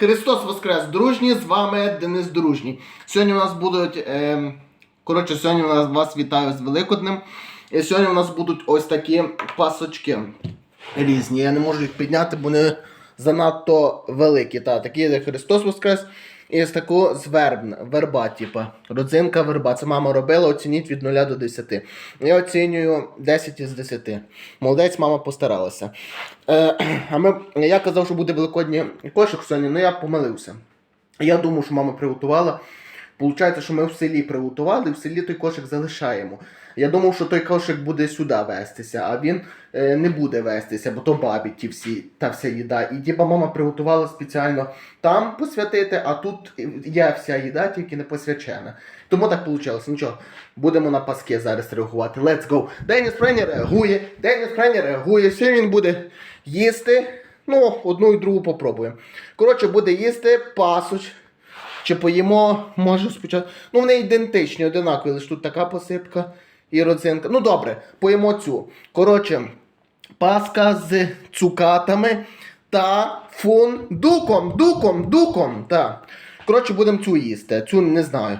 Христос Воскрес, дружні, з вами Денис Дружній. Сьогодні у нас будуть. Е, коротше, сьогодні у нас вас вітаю з Великоднем. І сьогодні у нас будуть ось такі пасочки різні. Я не можу їх підняти, бо вони занадто великі. Та, такі як Христос Воскрес. І з таку з верб, верба, типа. Родзинка верба. Це мама робила, оцініть від 0 до 10. Я оцінюю 10 із 10. Молодець, мама постаралася. Е, а ми, я казав, що буде великодній кошик сьогодні, але я помилився. Я думав, що мама приготувала. Получається, що ми в селі приготували, в селі той кошик залишаємо. Я думав, що той кошик буде сюди вестися, а він е, не буде вестися, бо то бабі ті всі та вся їда. І діба мама приготувала спеціально там посвятити, а тут є вся їда, тільки не посвячена. Тому так вийшло. Нічого, будемо на паски зараз реагувати. Let's go. Деніс Френі реагує, Деніс Френі реагує. Сьогодні він буде їсти. Ну, одну і другу попробуємо. Коротше, буде їсти пасоч. Чи поїмо, може спочатку. Ну, вони ідентичні, одинакові, лише тут така посипка і родзинка. Ну добре, поїмо цю. Коротше, паска з цукатами та фундуком. Дуком, дуком. Так. Коротше, будемо цю їсти. Цю не знаю.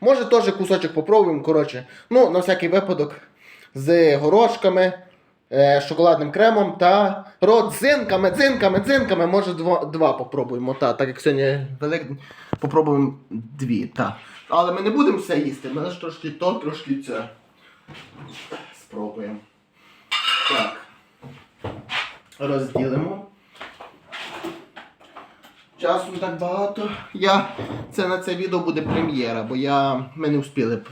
Може теж кусочок попробуємо. Коротше, ну, на всякий випадок, з горошками, шоколадним кремом та родзинками, дзинками, дзинками. Може два, два попробуємо. Та, так як сьогодні Великдень, попробуємо дві. Та. Але ми не будемо все їсти, ми лише трошки то, трошки це. Спробуємо. Так. Розділимо. Часу так багато. Я, це на це відео буде прем'єра, бо я, ми не встигли.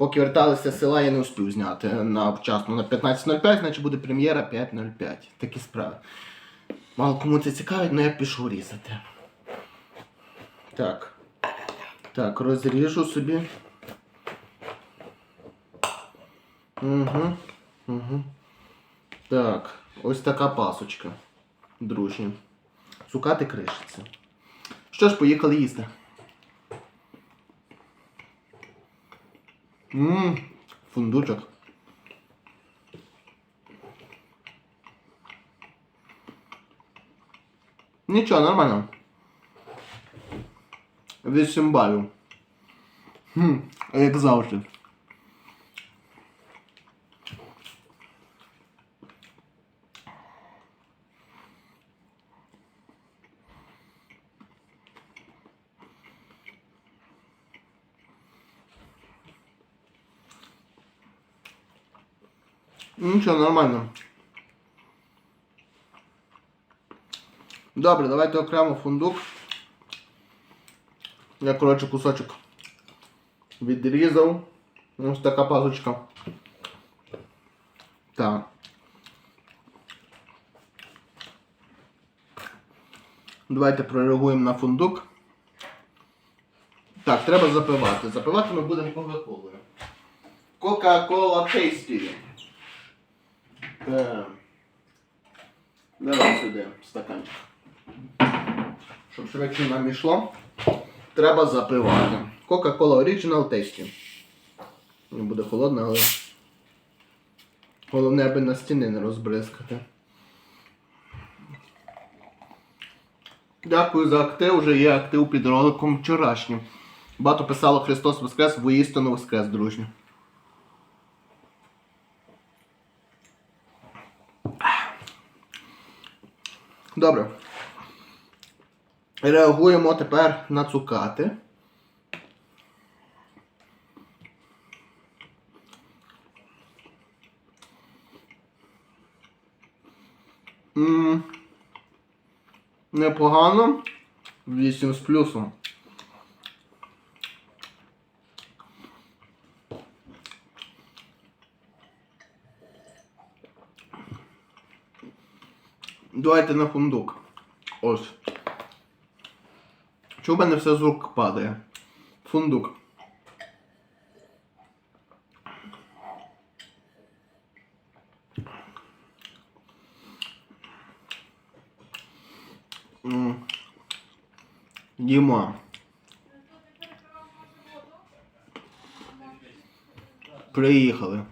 Поки верталися з села, я не встиг зняти на вчасно на 15.05, значить буде прем'єра 5.05. Такі справи. Мало кому це цікавить, але я пішов різати. Так. Так, розріжу собі. Угу. Угу. Так, ось така пасочка. Дружня. Цукати кришиться. Що ж, поїхали їсти. Ммм, фундучок. Нічого, нормально. Вісім балів. Хм, як завжди. Нічого, нормально. Добре, давайте окремо фундук. Я, коротше, кусочок відрізав. Ось така пазочка. Так. Давайте прореагуємо на фундук. Так, треба запивати. Запивати ми будемо Кока-Колою. Кока-Кола Tasty. Так. Давай сюди стаканчик. Щоб швидше нам йшло, треба запивати. Coca-Cola Original Tasty. Не буде холодно, але головне, аби на стіни не розбризкати. Дякую за актив, вже є актив під роликом вчорашнім. Багато писало Христос Воскрес, воістину Воскрес, дружньо. Добре. Реагуємо тепер на цукати. М, Непогано. 8 з плюсом. Давайте на фундук. Ось. Чого в мене все з падає? Фундук. М. Діма. Приїхали.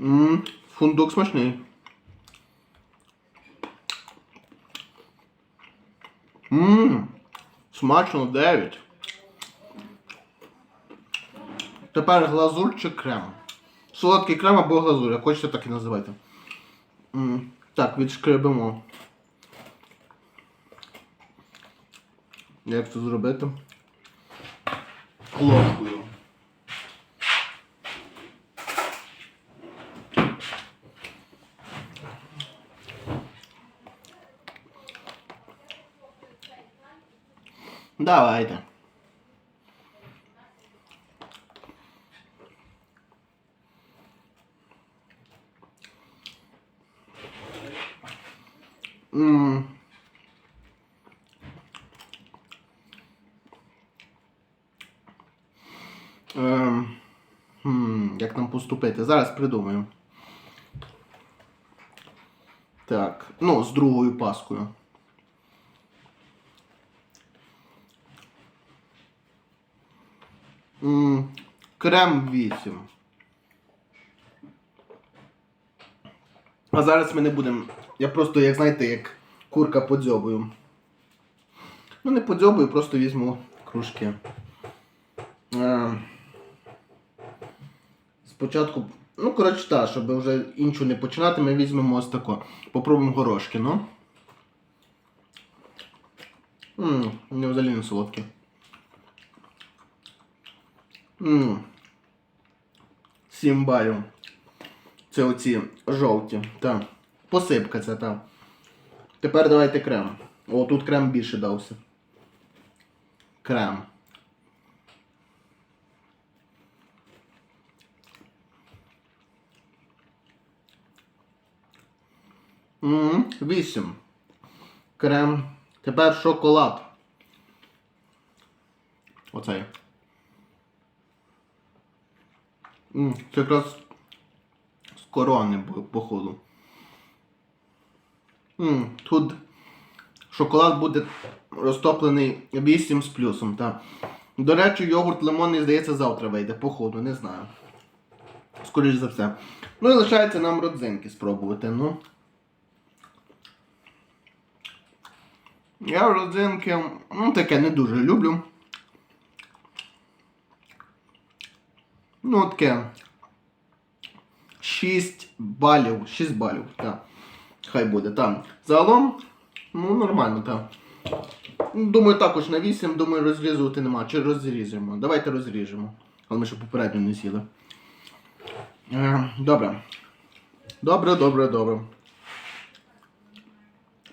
М, Фундук смачний. Ммм, смачно 9. Тепер глазур чи крем. Солодкий крем або глазур, як хочете, так і називайте. М, Так, відшкребемо. Як це зробити? Ложкою. Давайте. М. Ем, хм, як нам поступити? Зараз придумаю. Так, ну, з другою паскою. М, Крем 8. А зараз ми не будемо. Я просто, як знаєте, як курка подзьобую. Ну, не подзьобую, просто візьму кружки. Е, Спочатку. Ну, коротше, так, щоб вже іншу не починати, ми візьмемо ось тако. Попробуємо горошки, ну. Ммм, вони взагалі не солодкі. Сім балів. Це оці жовті. Так. Посипка це так. Тепер давайте крем. О, тут крем більше дався. Крем. Вісім. Крем. Тепер шоколад. Оцей. Це якраз з корони, походу. Тут шоколад буде розтоплений 8 з плюсом, так. До речі, йогурт лимонний, здається, завтра вийде, походу, не знаю. Скоріш за все. Ну і лишається нам родзинки спробувати, ну. Я родзинки, ну таке не дуже люблю. Ну, таке. 6 балів. 6 балів, так. Хай буде, так. Загалом, ну, нормально, так. Думаю, також на 8, думаю, розрізувати нема. Чи розріжемо? Давайте розріжемо. Але ми ще попередньо не сіли. Е, добре. Добре, добре, добре.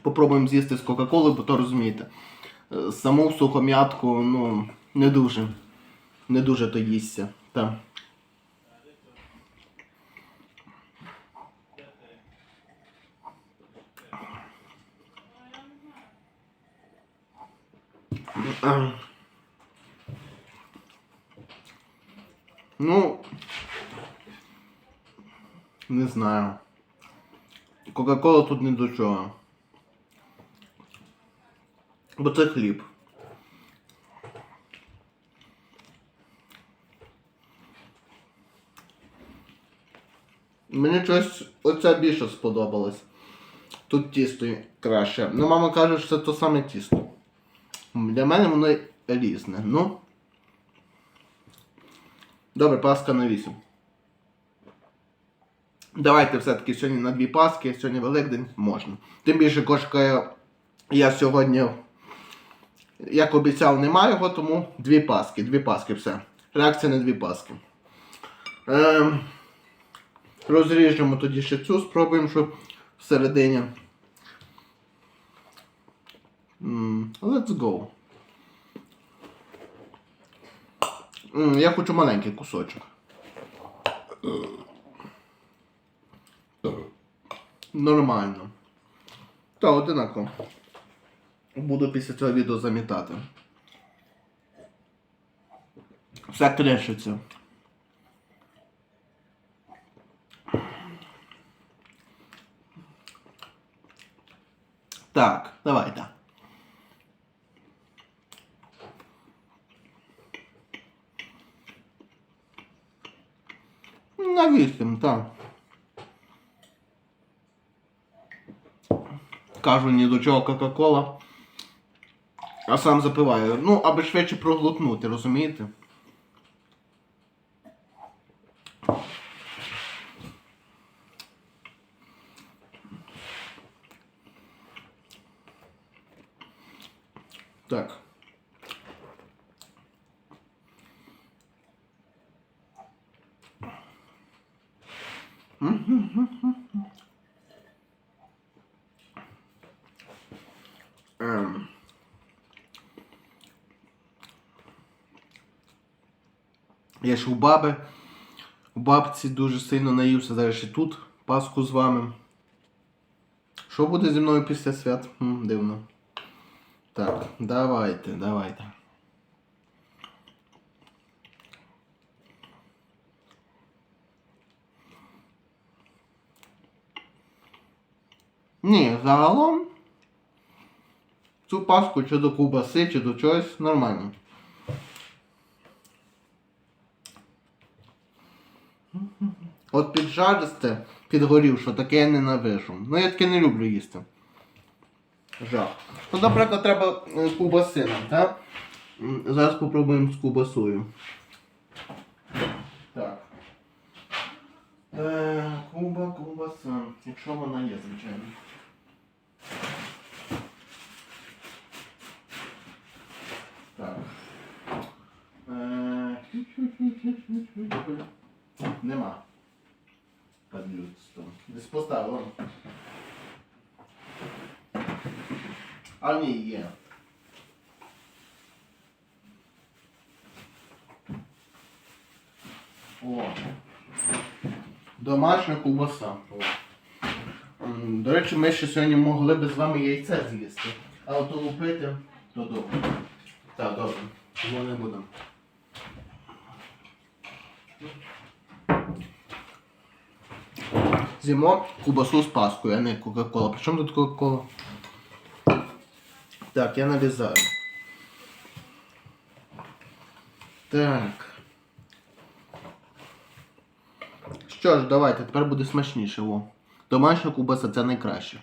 Попробуємо з'їсти з Кока-Коли, бо то розумієте. е, Саму сухом'ятку, ну, не дуже. Не дуже то їсться. Так. Ну, не знаю. Кока-кола тут не до чого. Бо це хліб. Мені щось оця більше сподобалось. Тут тісто краще. Ну, мама каже, що це то саме тісто. Для мене воно різне. Ну. Добре, паска на 8. Давайте все-таки сьогодні на дві паски, сьогодні Великдень можна. Тим більше кошка я сьогодні, як обіцяв, немає його, тому дві паски, дві паски, все. Реакція на дві паски. Ем, розріжемо тоді ще цю, спробуємо, що всередині. Let's go. Я хочу маленький кусочок. Нормально. Та одинаково. Буду після цього відео замітати. Все кришиться. Так, давайте. Вісім, так. Кажу, ні до чого Кока-Кола. а сам запиваю. Ну, аби швидше проглотнути, розумієте? Так. Ем. Я у баби. У бабці дуже сильно наївся, зараз ще тут Пасху з вами. Що буде зі мною після свят? М, дивно. Так, давайте, давайте. Ні, загалом цю паску чи до ковбаси, чи до чогось нормально. От піджаристе, підгорів, що таке я ненавижу. Ну я таке не люблю їсти. Жах. Ну, наприклад, треба е, ковбаси нам, так? Зараз попробуємо з ковбасою. Так. Е, куба, ковбаса. Якщо вона є, звичайно. Так. Е, Нема. Падлюдство. Десь поставив. А ні, є. О. Домашня ковбаса. О. До речі, ми ще сьогодні могли б з вами яйце з'їсти. А от лупити, то добре. Так, добре. Тому не будемо. З'їмо кубасу з паскою, а не Кока-Кола. При чому тут Кока-Кола? Так, я нарізаю. Так. Що ж, давайте, тепер буде смачніше. О. Домашня кубаса це найкраще.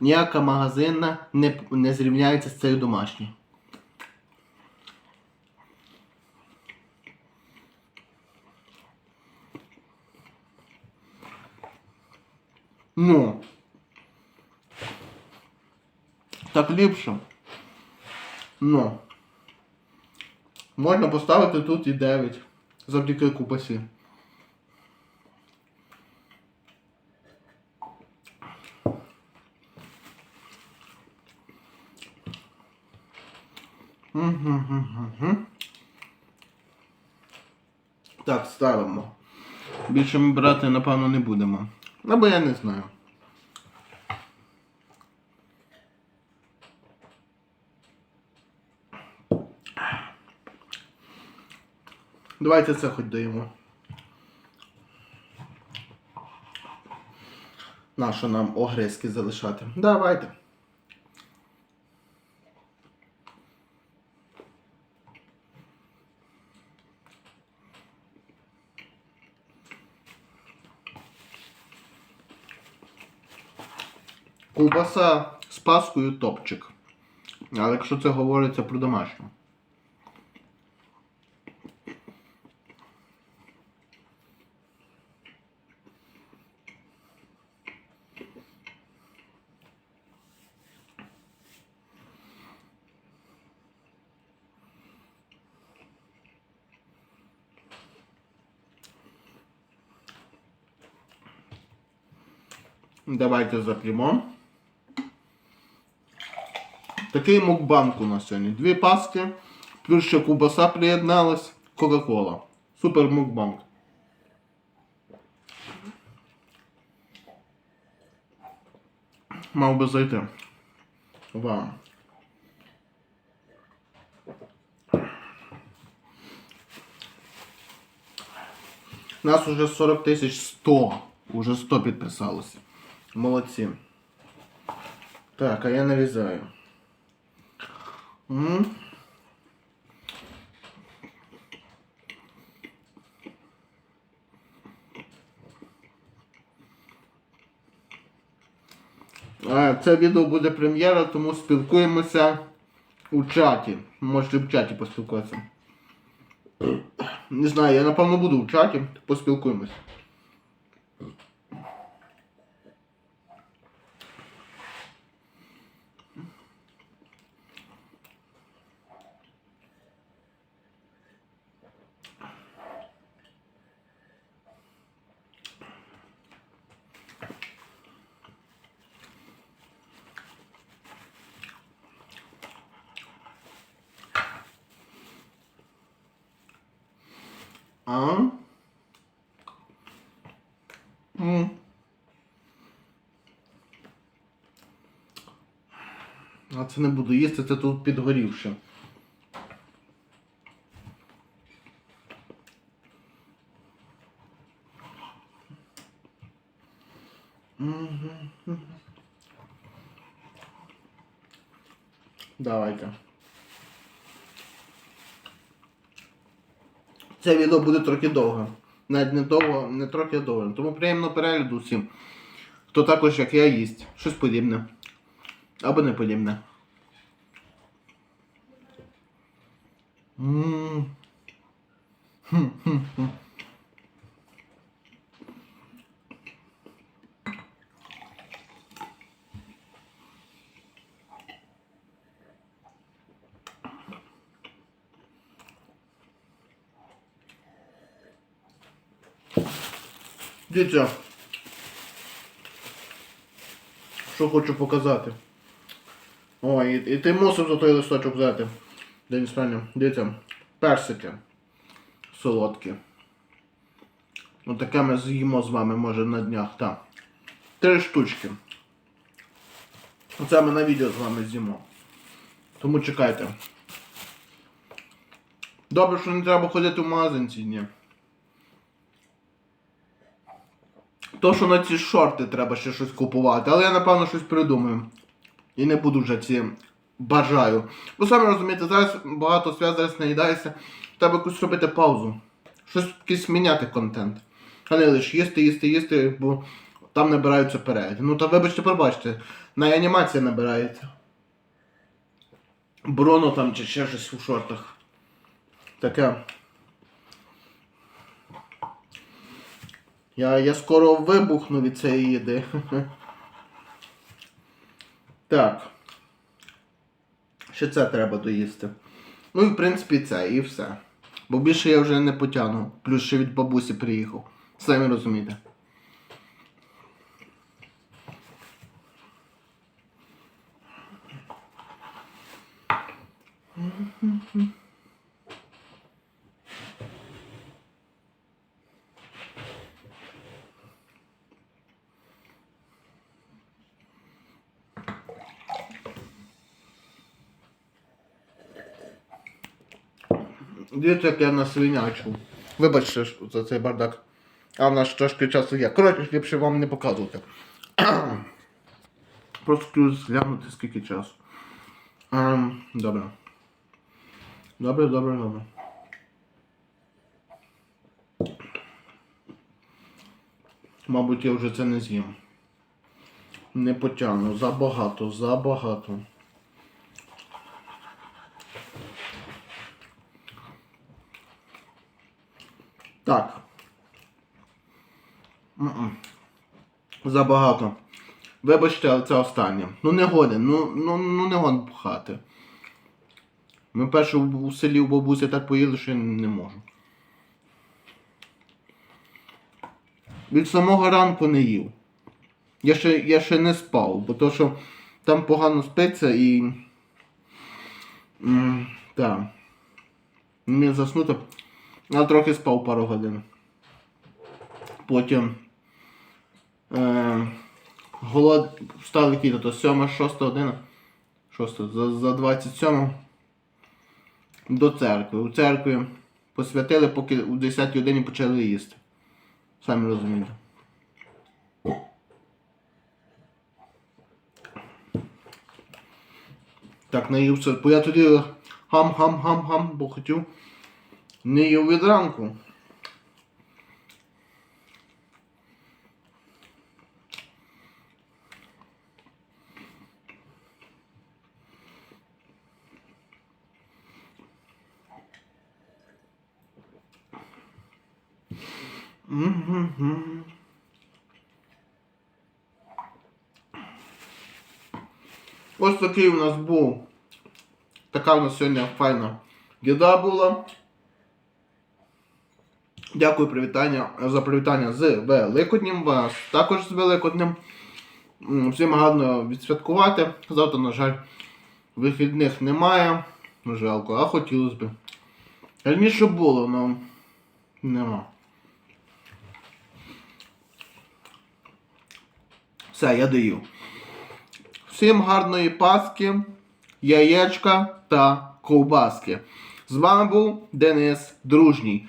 Ніяка магазинна не, не зрівняється з цією домашньою. Ну. Так ліпше. Ну. Можна поставити тут і 9. Завдяки купасі. Так, ставимо. Більше ми брати, напевно, не будемо. Або я не знаю. Давайте це хоч даємо. Нащо нам огризки залишати? Давайте. Ковбаса з паскою топчик. Але якщо це говориться про домашню. Давайте запрямо. Такий мукбанк у нас сьогодні. Дві паски, плюс ще кубаса приєдналась, Кока-Кола. Супер мукбанк. Мав би зайти. Вам. Нас уже 40 тисяч 100. Уже 100 підписалося. Молодці. Так, а я нарізаю. А, Це відео буде прем'єра, тому спілкуємося у чаті. Можете в чаті поспілкуватися. Не знаю, я напевно буду в чаті, поспілкуємось. А? М. А це не буду їсти, це тут підгорівше. Давайте. Це відео буде трохи довго. Навіть не довго, не трохи довго. Тому приємно перегляду всім. Хто також, як я, їсть. Щось подібне. Або не подібне. М. Дивіться. Що хочу показати. О, і, і ти мусив за той листочок взяти. День спання. Дивіться. Персики. Солодкі. Отаке ми з'їмо з вами, може, на днях. Так. Три штучки. Оце ми на відео з вами з'їмо. Тому чекайте. Добре, що не треба ходити в магазин ці дні. То, що на ці шорти треба ще щось купувати, але я напевно щось придумаю. І не буду вже ці бажаю. Бо самі розумієте, зараз багато свят зараз наїдається. Треба якусь робити паузу. Щось якийсь міняти контент. А не лише їсти, їсти, їсти, бо там набираються перегляди. Ну та вибачте, пробачте, на анімація набирається. Броно там чи ще щось у шортах. Таке. Я, я скоро вибухну від цієї їди. Так. Ще це треба доїсти. Ну і в принципі це, і все. Бо більше я вже не потягну. Плюс ще від бабусі приїхав. Самі розумієте. Дивіться, як я на свинячу. Вибачте за цей бардак. А в нас трошки часу є. Коротше, ліпше вам не показувати. Просто зглянути скільки часу. Ем, добре. Добре, добре, добре. Мабуть, я вже це не з'їм. Не потягну. Забагато, забагато. Так. М-м. Забагато. Вибачте, але це останнє. Ну не годен, ну, ну, ну не годен пхати. Ми перше у селі у бабусі так поїли, що я не можу. Від самого ранку не їв. Я ще, я ще не спав, бо то, що там погано спиться і. М, Так. Не заснути. Я трохи спав пару годин. Потім е, голод встав який то 7 6 година. 6 за, за 27 до церкви. У церкві посвятили, поки у 10 годині почали їсти. Самі розумієте. Так, наївся. Бо я тоді гам-гам-гам-гам, бо хотів не їв від ранку. Ось такий у нас був. Така у нас сьогодні файна діда була. Дякую привітання, за привітання з Великоднім. Вас також з Великоднім. Всім гарно відсвяткувати. Завтра, на жаль, вихідних немає. Жалко, а хотілося б. Раніше було, але нема. Все, я даю. Всім гарної Пасхи, яєчка та ковбаски. З вами був Денис Дружній.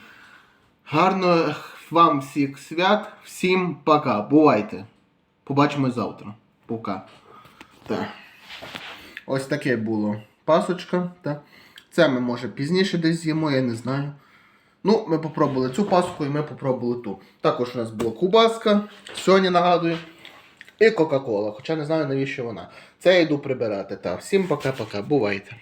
Гарного вам всіх свят. Всім пока. Бувайте. Побачимось завтра. Пока. Так. Ось таке було пасочка. Так. Це ми може пізніше десь з'їмо, я не знаю. Ну, ми попробували цю паску і ми попробували ту. Також у нас була кубаска, сьогодні нагадую. І Кока-Кола, хоча не знаю навіщо вона. Це я йду прибирати. Так, всім пока-пока, бувайте.